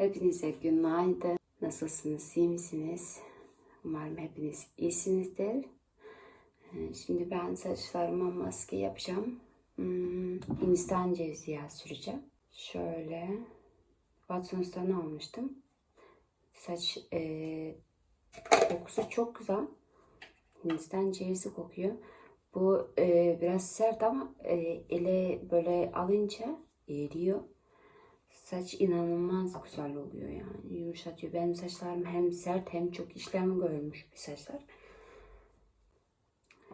Hepinize günaydın. Nasılsınız? iyi misiniz? Umarım hepiniz iyisinizdir. Ee, Şimdi ben saçlarıma maske yapacağım. Hmm, Hindistan cevizi yağı süreceğim. Şöyle Watsons'tan almıştım. Saç e, kokusu çok güzel. Hindistan cevizi kokuyor. Bu e, biraz sert ama e, ele böyle alınca eriyor. Saç inanılmaz güzel oluyor yani. Yumuşatıyor. Benim saçlarım hem sert hem çok işlem görmüş bir saçlar.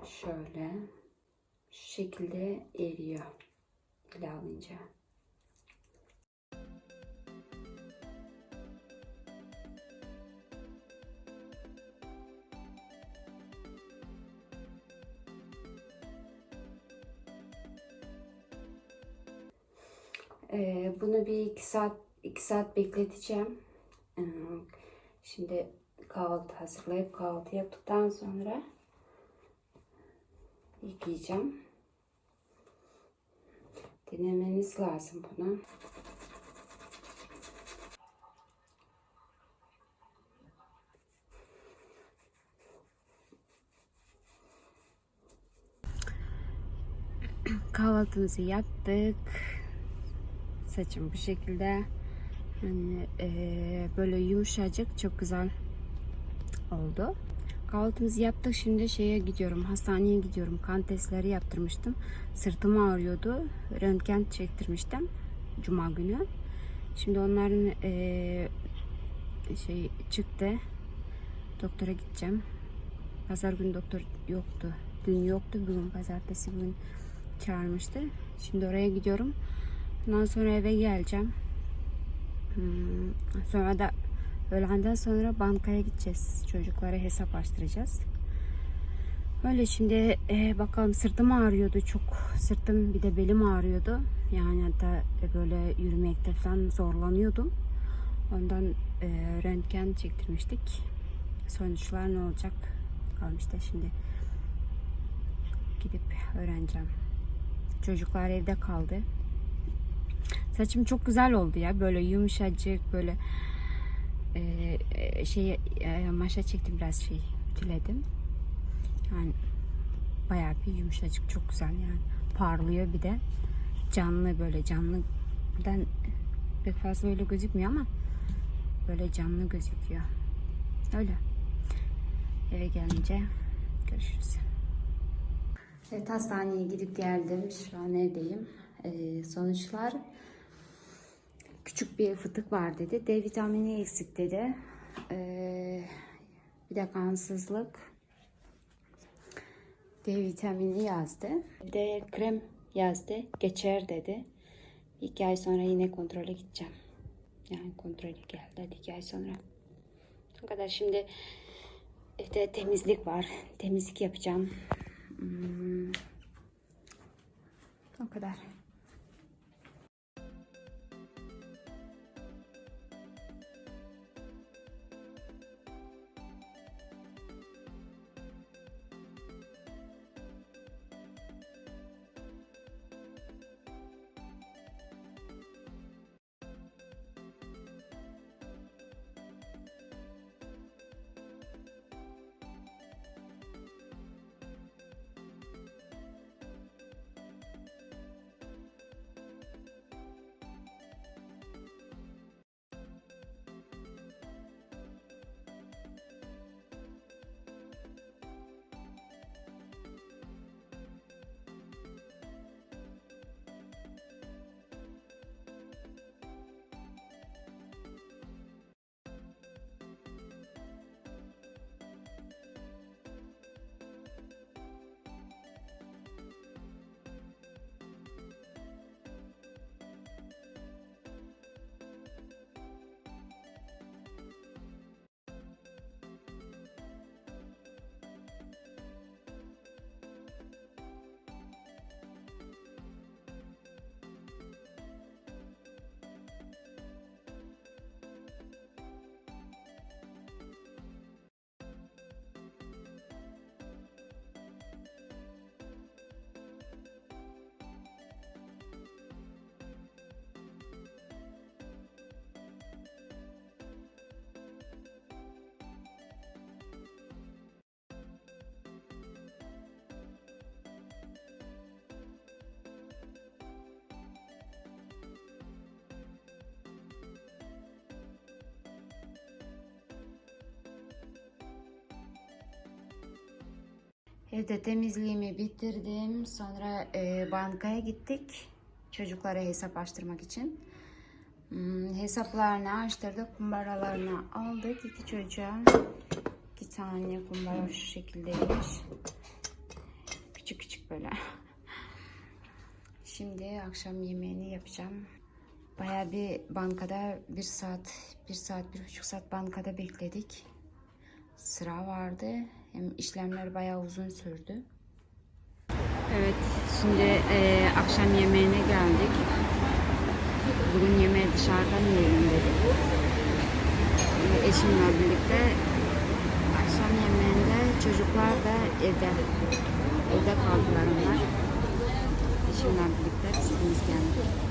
Şöyle. Şu şekilde eriyor. Ele alınca. Ee, bunu bir iki saat iki saat bekleteceğim. Ee, Şimdi kahvaltı hazırlayıp kahvaltı yaptıktan sonra yıkayacağım. Denemeniz lazım bunu. Kahvaltımızı yaptık. Saçım bu şekilde. Hani eee, böyle yumuşacık çok güzel oldu. Kahvaltımızı yaptık. Şimdi şeye gidiyorum. Hastaneye gidiyorum. Kan testleri yaptırmıştım. Sırtım ağrıyordu. Röntgen çektirmiştim. Cuma günü. Şimdi onların eee, şey çıktı. Doktora gideceğim. Pazar günü doktor yoktu. Dün yoktu. Bugün pazartesi bugün çağırmıştı. Şimdi oraya gidiyorum. Ondan sonra eve geleceğim. Hmm, Sonra da öğlenden sonra bankaya gideceğiz. Çocuklara hesap açtıracağız. Öyle şimdi e, bakalım sırtım ağrıyordu çok. Sırtım bir de belim ağrıyordu. Yani hatta böyle yürümekte falan zorlanıyordum. Ondan e, röntgen çektirmiştik. Sonuçlar ne olacak? Bakalım işte şimdi gidip öğreneceğim. Çocuklar evde kaldı. Saçım çok güzel oldu ya. Böyle yumuşacık böyle e, şey e, maşa çektim biraz şey ütüledim. Yani bayağı bir yumuşacık çok güzel yani. Parlıyor bir de. Canlı böyle canlıdan pek fazla öyle gözükmüyor ama böyle canlı gözüküyor. Öyle. Eve gelince görüşürüz. Evet hastaneye gidip geldim. Şu an evdeyim. Ee, sonuçlar küçük bir fıtık var dedi. D vitamini eksik dedi. Ee, bir de kansızlık. D vitamini yazdı. Bir de krem yazdı. Geçer dedi. İki ay sonra yine kontrole gideceğim. Yani kontrole geldi. İki ay sonra. O kadar şimdi evde temizlik var. Temizlik yapacağım. Hmm. O kadar. Evde temizliğimi bitirdim. Sonra e, bankaya gittik. Çocuklara hesap açtırmak için. Hmm, hesaplarını açtırdık. Kumbaralarını aldık. iki çocuğa. İki tane kumbara şu şekildeymiş. Küçük küçük böyle. Şimdi akşam yemeğini yapacağım. Baya bir bankada bir saat, bir saat, bir buçuk saat bankada bekledik. Sıra vardı. Yani işlemler bayağı uzun sürdü. Evet, şimdi e, akşam yemeğine geldik. Bugün yemeği dışarıdan yiyelim dedik. E, eşimle birlikte akşam yemeğinde çocuklar da evde. Evde kaldılar onlar. Eşimle birlikte biz geldik.